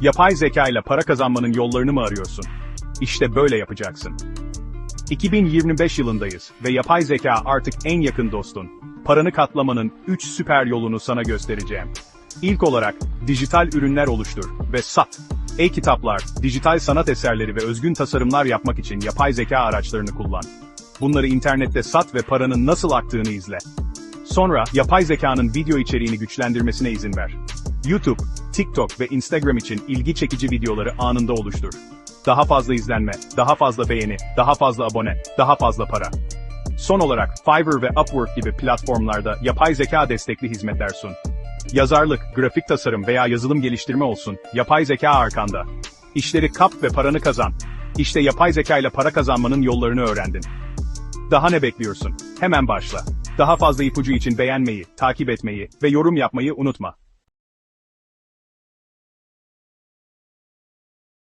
Yapay zeka ile para kazanmanın yollarını mı arıyorsun? İşte böyle yapacaksın. 2025 yılındayız ve yapay zeka artık en yakın dostun. Paranı katlamanın 3 süper yolunu sana göstereceğim. İlk olarak, dijital ürünler oluştur ve sat. E-kitaplar, dijital sanat eserleri ve özgün tasarımlar yapmak için yapay zeka araçlarını kullan. Bunları internette sat ve paranın nasıl aktığını izle. Sonra, yapay zekanın video içeriğini güçlendirmesine izin ver. YouTube, TikTok ve Instagram için ilgi çekici videoları anında oluştur. Daha fazla izlenme, daha fazla beğeni, daha fazla abone, daha fazla para. Son olarak Fiverr ve Upwork gibi platformlarda yapay zeka destekli hizmetler sun. Yazarlık, grafik tasarım veya yazılım geliştirme olsun, yapay zeka arkanda. İşleri kap ve paranı kazan. İşte yapay zeka ile para kazanmanın yollarını öğrendin. Daha ne bekliyorsun? Hemen başla. Daha fazla ipucu için beğenmeyi, takip etmeyi ve yorum yapmayı unutma.